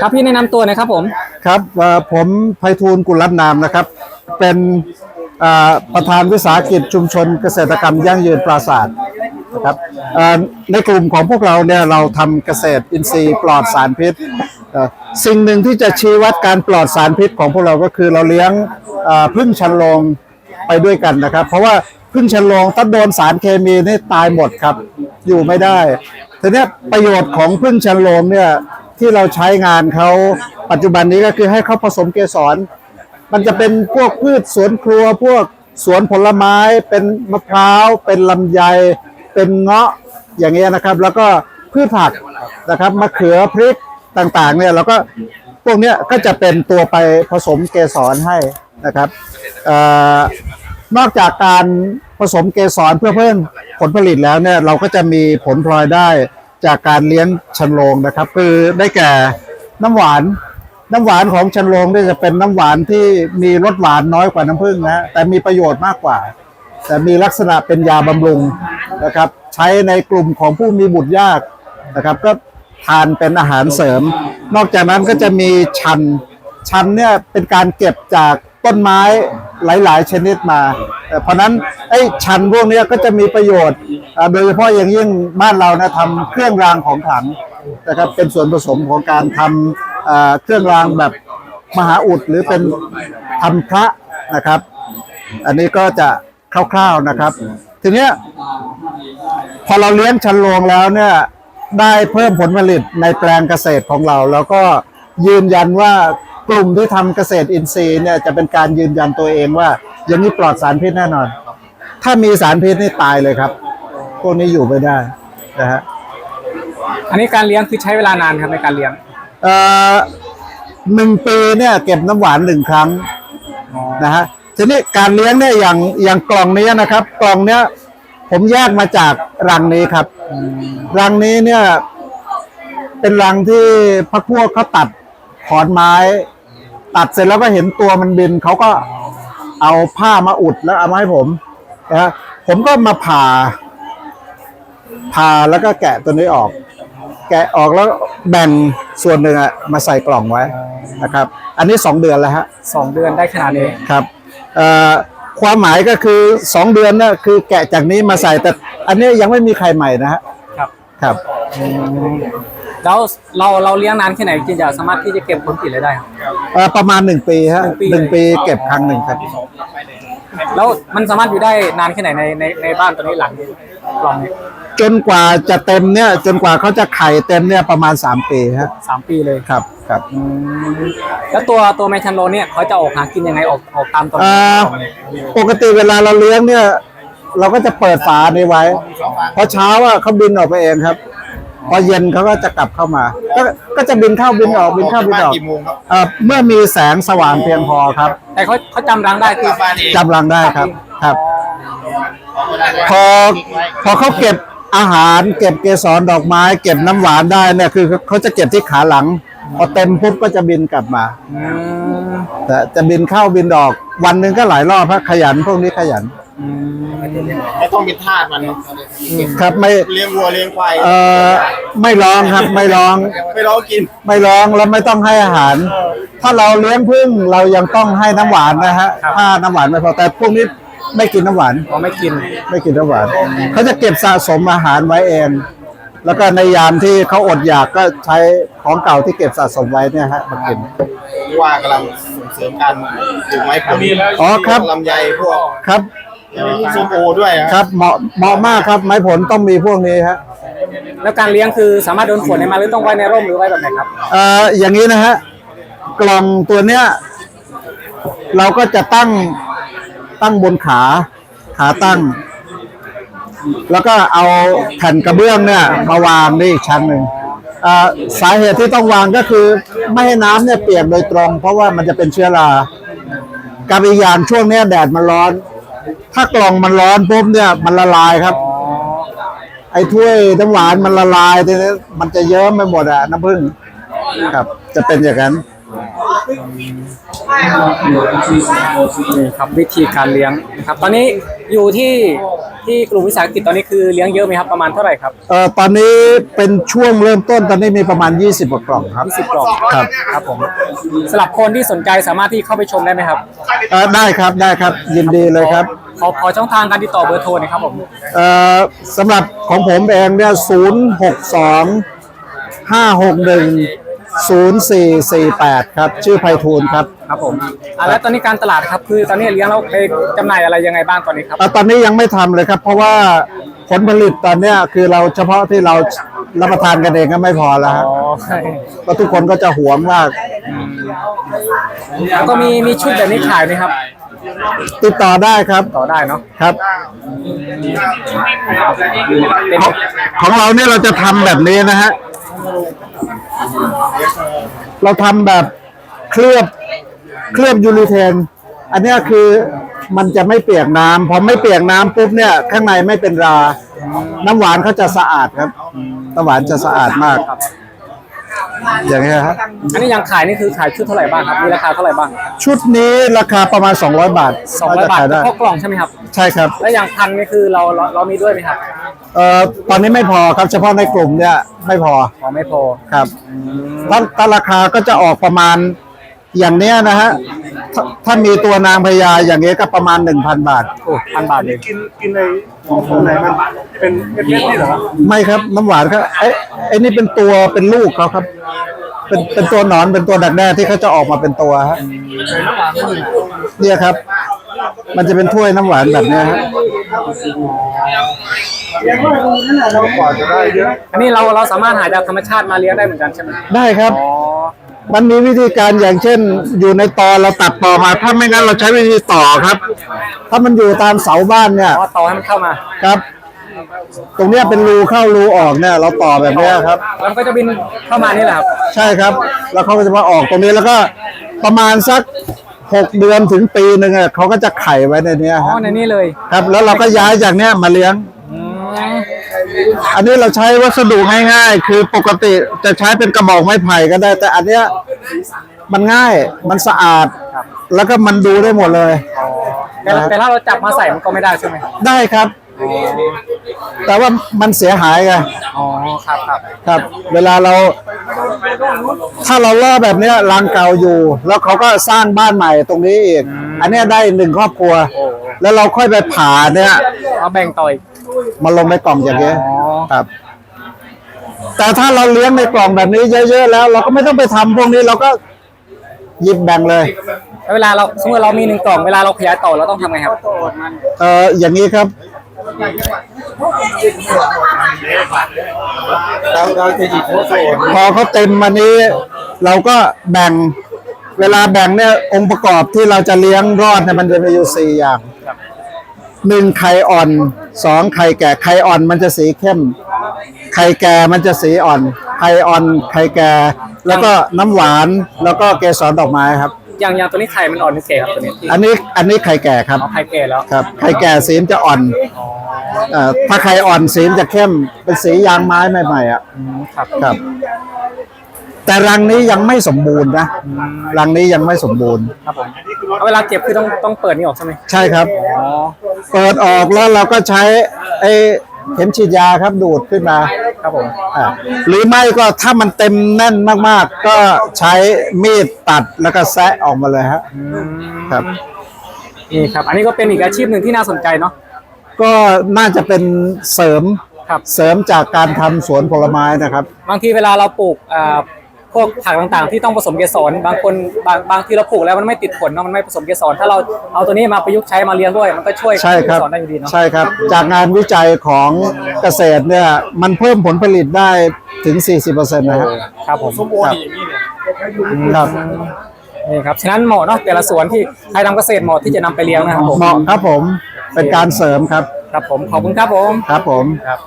ครับพี่แนะนำตัวหนะครับผมครับผมไพฑูรย์กุลรัตนามนะครับ เป็นประธานวิสาหกิจชุมชนเกษตรกรรมยั่งยืนปราศาสตร์นะครับในกลุ่มของพวกเราเนี่ยเราทำเกษตรอินทรีย์ปลอดสารพิษ สิ่งหนึ่งที่จะชี้วัดการปลอดสารพิษของพวกเราก็คือเราเลี้ยงพึ่งชันโรงไปด้วยกันนะครับ เพราะว่าพึ่งชันโรงถ้าโดนสารเคมีนี่ตายหมดครับอยู่ไม่ได้ทีนี้ประโยชน์ของพึ่งชันโรงเนี่ย ที่เราใช้งานเขาปัจจุบันนี้ก็คือให้เขาผสมเกสร มันจะเป็นพวกพืชสวนครัว พวกสวนผลไม้เป็นมะพร้าว เป็นลำไย เป็นเงาะอย่างเงี้ยนะครับ แล้วก็พืชผักนะครับมะเขือพริกต่างๆเนี่ยเราก็พวกเนี้ยก็จะเป็นตัวไปผสมเกสรให้นะครับออนอกจากการผสมเกสรเพื่อเพิ่มผลผลิตแล้วเนี่ยเราก็จะมีผลพลอยได้ จากการเลี้ยงชันโรงนะครับ คือได้แก่น้ำหวาน น้ำหวานของชันโรงเนี่ยจะเป็นน้ำหวานที่มีรสหวานน้อยกว่าน้ำผึ้งนะแต่มีประโยชน์มากกว่า แต่มีลักษณะเป็นยาบำรุงนะครับ ใช้ในกลุ่มของผู้มีบุตรยากนะครับ ก็ทานเป็นอาหารเสริม นอกจากนั้นก็จะมีชันชันเนี่ยเป็นการเก็บจากต้นไม้ หลาย ๆ ชนิดมาเอ่เพราะนั้นไอ้ชันพวกนี้ก็จะมีประโยชน์โดยเฉพาะอย่างยิ่งบ้านเรานะทำเครื่องรางของขลังนะครับเป็นส่วนผสมของการทำเครื่องรางแบบมหาอุดหรือเป็นทำพระนะครับ อันนี้ก็จะคร่าวๆนะครับ ทีนี้พอเราเลี้ยงชันโรงแล้วเนี่ยได้เพิ่มผลผลิตในแปลงเกษตรของเรา แล้วก็ยืนยันว่า กลุ่มที่ทำเกษตรอินทรีย์เนี่ยจะเป็นการยืนยันตัวเองว่าอย่างนี้ปลอดสารพิษแน่นอน ถ้ามีสารพิษนี่ตายเลยครับพวกนี้อยู่ไม่ได้นะฮะอันนี้การเลี้ยงคือใช้เวลานานครับในการเลี้ยงเอ่อหนึ่งปีเนี่ยเก็บน้ำหวานหนึ่งครั้งนะฮะทีนี้การเลี้ยงเนี่ยอย่างอย่างกล่องนี้นะครับ กล่องเนี้ยผมแยกมาจากรังนี้ครับ รังนี้เนี่ย เป็นรังที่พักพวกเขาตัดขอนไม้ ตัดเสร็จแล้วก็เห็นตัวมันบินเขาก็เอาผ้ามาอุดแล้วเอามาให้ผมนะฮะผมก็มาผ่าผ่าแล้วก็แกะตัวนี้ออก แกะออกแล้วแบ่งส่วนหนึ่งอะมาใส่กล่องไว้นะครับ อันนี้สองเดือนแล้วฮะสองเดือนได้ขนาดนี้ครับเอ่อความหมายก็คือสองเดือนเนี่ยคือแกะจากนี้มาใส่แต่อันนี้ยังไม่มีใครใหม่นะฮะครับครับ แล้วเราเราเลี้ยงนานแค่ไหนจึงจะสามารถที่จะเก็บผลผลิตได้ครับ เอ่อประมาณหนึ่งปีฮะหนึ่งปีหนึ่งปีเก็บครั้งหนึ่งครับ แล้วมันสามารถอยู่ได้นานแค่ไหนในในในบ้านตัวนี้หลังนี้กล่องนี้จนกว่าจะเต็มเนี่ย จนกว่าเขาจะไข่เต็มเนี่ยประมาณสามปีฮะสามปีเลย ครับครับแล้วตัวตัวแมชันโรเนี่ยเขาจะออกหากินยังไงออกออกตามตัวเอ่อปกติเวลาเราเลี้ยงเนี่ย เราก็จะเปิดฝานี้ไว้พอเช้าอะเขาบินออกไปเองครับ พอเย็นเขาก็จะกลับเข้ามา ก็ก็จะบินเข้าบินออกบินเข้าบินออกกี่โมงครับเอ่อเมื่อมีแสงสว่างเพียงพอครับแต่เขาเขาจำรังได้คือบ้านเองจำรังได้ครับครับ พอพอเขาเก็บอาหาร เก็บเกสรดอกไม้ เก็บน้ำหวานได้เนี่ยคือเขาจะเก็บที่ขาหลัง พอเต็มปุ๊บก็จะบินกลับมาอืมแต่จะบินเข้าบินออก วันหนึ่งก็หลายรอบเพราะขยันพวกนี้ขยันอืม ไม่ต้องเป็นทาสมันครับไม่เลี้ยงวัวเลี้ยงควายเอ่อไม่ร้องครับไม่ร้อง ไม่ร้องกิน ไม่ร้องแล้วไม่ต้องให้อาหาร ถ้าเราเลี้ยงพึ่งเรายังต้องให้น้ำหวานนะฮะถ้าน้ำหวานไม่พอแต่พวกนี้ไม่กินน้ำหวานเขาไม่กิน ไม่กินน้ำหวานเขาจะเก็บสะสมอาหารไว้เอง แล้วก็ในยามที่เขาอดอยากก็ใช้ของเก่าที่เก็บสะสมไว้เนี่ยฮะมากิน ว่ากำลังส่งเสริมการปลูกไม้ผลอ๋อครับ ลำไยพวกครับ ส้มโอด้วยครับเหมาะเหมาะมากครับ ไม้ผลต้องมีพวกนี้ฮะแล้วการเลี้ยงคือสามารถโดนฝนได้ไหมาหรือต้องไว้ในร่มหรือไว้แบบไหนครับ เอ่ออย่างนี้นะฮะกล่องตัวเนี้ย เราก็จะตั้งตั้งบนขาขาตั้ง แล้วก็เอาแผ่นกระเบื้องเนี่ย มาวางนี่อีกชั้นหนึ่งอ่าสาเหตุที่ต้องวางก็คือ ไม่ให้น้ำเนี่ยเปียกโดยตรง เพราะว่ามันจะเป็นเชื้อรากับอีกอย่างช่วงเนี้ยแดดมันร้อน ถ้ากล่องมันร้อนปุ๊บเนี่ยมันละลายครับ ไอ้ถ้วยน้ำหวานมันละลายทีนี้มันจะเยิ้มไปหมดอะน้ำผึ้งครับ จะเป็นอย่างนั้นนี่ครับวิธีการเลี้ยงนะครับ ตอนนี้อยู่ที่ที่กลุ่มวิสาหกิจตอนนี้คือเลี้ยงเยอะไหมครับประมาณเท่าไหร่ครับเอ่อตอนนี้เป็นช่วงเริ่มต้นตอนนี้มีประมาณ 20กว่ากล่องครับ20กล่องครับครับผมสำหรับคนที่สนใจสามารถที่เข้าไปชมได้ไหมครับ เอ่อได้ครับได้ครับยินดีเลยครับขอขอช่องทางการติดต่อเบอร์โทรหน่อยครับผมเอ่อสำหรับของผมเองเนี่ยศูนย์หกสองห้าหกหนึ่งศูนย์สี่สี่แปดครับชื่อไพฑูรย์ครับ ครับผมอะแล้วตอนนี้การตลาดครับคือตอนนี้เลี้ยงเราไปจำหน่ายอะไรยังไงบ้างตอนนี้ครับเอ่อตอนนี้ยังไม่ทำเลยครับ เพราะว่าผลผลิตตอนเนี้ยคือเราเฉพาะที่เรา รับประทานกันเองก็ไม่พอแล้วฮะอ๋อใช่เพราะทุกคนก็จะหวงมากแล้วก็มีมีชุดแบบนี้ขายไหมครับ ติดต่อได้ครับต่อได้เนาะครับ เป็นของของเราเนี่ยเราจะทำแบบนี้นะฮะ เราทำแบบเคลือบเคลือบยูริเทน อันเนี้ยคือมันจะไม่เปียกน้ำพอไม่เปียกน้ำปุ๊บเนี่ย ข้างในไม่เป็นรา น้ำหวานเขาจะสะอาดครับ น้ำหวานจะสะอาดมากอย่างนี้ยครับอันนี้ยังขายนี่คือขายชุดเท่าไหร่บ้างครับมีราคาเท่าไหร่บ้างชุดนี้ราคาประมาณ 200 บาทสองร้อยบาทน่จะขยได้เฉพาะกล่องใช่ไหมครับใช่ครับ แล้วอย่างพันนี่คือเราเราเรามีด้วยไหมครับเอ่อตอนนี้ไม่พอครับเฉพาะในกลุ่มเนี่ยไม่พออ๋อไม่พอครับถ้าถ้าราคาก็จะออกประมาณอย่างเนี้ยนะฮะ ถ้าถ้ามีตัวนางพญาอย่างเงี้ยก็ประมาณ1,000บาท โอ้พันบาทเลยกินกินในของไหนมันเป็นเม็ดๆนี่เหรอไม่ครับน้ำหวานครับไอ้ไอ้นี่เป็นตัวเป็นลูกเขาครับ เป็นเป็นตัวหนอนเป็นตัวดักแด้ที่เขาจะออกมาเป็นตัวฮะเนี่ยครับ มันจะเป็นถ้วยน้ำหวานแบบเนี้ยฮะกว่าจะได้เยอะอันนี้เราเราสามารถหาจากธรรมชาติมาเลี้ยงได้เหมือนกันใช่ไหมได้ครับ อ๋อ มันมีวิธีการอย่างเช่น อยู่ในตอเราตัดต่อมา ถ้าไม่งั้นเราใช้วิธีต่อครับ ถ้ามันอยู่ตามเสาบ้านเนี่ย อ๋อต่อให้มันเข้ามาครับ ตรงเนี้ยเป็นรูเข้ารูออกเนี่ย เราต่อแบบเนี้ยครับ แล้วมันก็จะบินเข้ามานี่แหละครับใช่ครับ แล้วเขาก็จะมาออกตรงนี้แล้วก็ประมาณสักหกเดือนถึงปีหนึ่งอะเขาก็จะไข่ไว้ในเนี้ยอ๋อครับในนี้เลยครับ แล้วเราก็ย้ายจากเนี้ยมาเลี้ยง อืม อันนี้เราใช้วัสดุง่ายๆ คือปกติจะใช้เป็นกระบอกไม้ไผ่ก็ได้ แต่อันเนี้ยมันง่ายมันสะอาด แล้วก็มันดูได้หมดเลย แต่แต่ถ้าเราจับมาใส่มันก็ไม่ได้ใช่ไหมได้ครับ แต่ว่ามันเสียหายไงอ๋อครับครับครับ เวลาเรา ถ้าเราล่อแบบเนี้ยรังเก่าอยู่ แล้วเขาก็สร้างบ้านใหม่ตรงนี้อีกอันเนี้ยได้หนึ่งครอบครัว แล้วเราค่อยไปผ่าเนี่ยเอาแบ่งต่ออีก มาลงในกล่องอย่างเงี้ยอ๋อครับ แต่ถ้าเราเลี้ยงในกล่องแบบนี้เยอะๆแล้ว เราก็ไม่ต้องไปทำพวกนี้เราก็หยิบแบ่งเลยแล้วเวลาเราสมมติเรามีหนึ่งกล่องเวลาเราขยายต่อเราต้องทำไงครับเอ่ออย่างนี้ครับเราเราจะหยิบโคโซนพอเขาเต็มมานี้ เราก็แบ่งเวลาแบ่งเนี่ยองค์ประกอบที่เราจะเลี้ยงรอดเนี่ยมันจะมีอยู่สี่อย่างหนึ่งไข่อ่อน สองไข่แก่ไข่อ่อนมันจะสีเข้ม ไข่แก่มันจะสีอ่อน ไข่อ่อน ไข่แก่ แล้วก็น้ำหวาน แล้วก็เกสรดอกไม้ครับ อย่างอย่างตัวนี้ไข่มันอ่อนนี่เก๋ครับตัวนี้ที่อันนี้ อันนี้ไข่แก่ครับ เอาไข่แก่แล้วครับ ไข่แก่สีมันจะอ่อนเอ่อถ้าไข่อ่อนสีมันจะเข้ม เป็นสียางไม้ใหม่ๆอะอืมครับ ครับ แต่รังนี้ยังไม่สมบูรณ์นะรังนี้ยังไม่สมบูรณ์ ครับผมเอาเวลาเก็บคือต้องต้องเปิดนี่ออกใช่ไหมใช่ครับ อ๋อ เปิดออกแล้วเราก็ใช้ไอ้เข็มฉีดยาครับดูดขึ้นมาครับผมอ่าหรือไม่ก็ถ้ามันเต็มแน่นมากๆ ก็ใช้มีดตัดแล้วก็แซะออกมาเลยฮะอืมครับ นี่ครับ อันนี้ก็เป็นอีกอาชีพหนึ่งที่น่าสนใจเนาะ ก็น่าจะเป็นเสริมครับเสริมจากการทำสวนผลไม้นะครับ บางทีเวลาเราปลูกอ่า พวกผักต่างๆ ที่ต้องผสมเกสรบางคนบางบางทีเราปลูกแล้วมันไม่ติดผลเนาะมันไม่ผสมเกสรถ้าเราเอาตัวนี้มาประยุกต์ใช้มาเลี้ยงด้วยมันก็ช่วยใช่ครับเกสรได้อยู่ดีเนาะใช่ครับ จากงานวิจัยของเกษตรเนี่ยมันเพิ่มผลผลิตได้ถึง 40%นะฮะครับผมโมดีอย่างนี้เนี่ยครับนี่ครับฉะนั้นเหมาะเนาะแต่ละสวนที่ใครทำเกษตรเหมาะที่จะนำไปเลี้ยงนะครับผมเหมาะครับผมเป็นการเสริมครับครับผมขอบคุณครับผม ครับผมครับ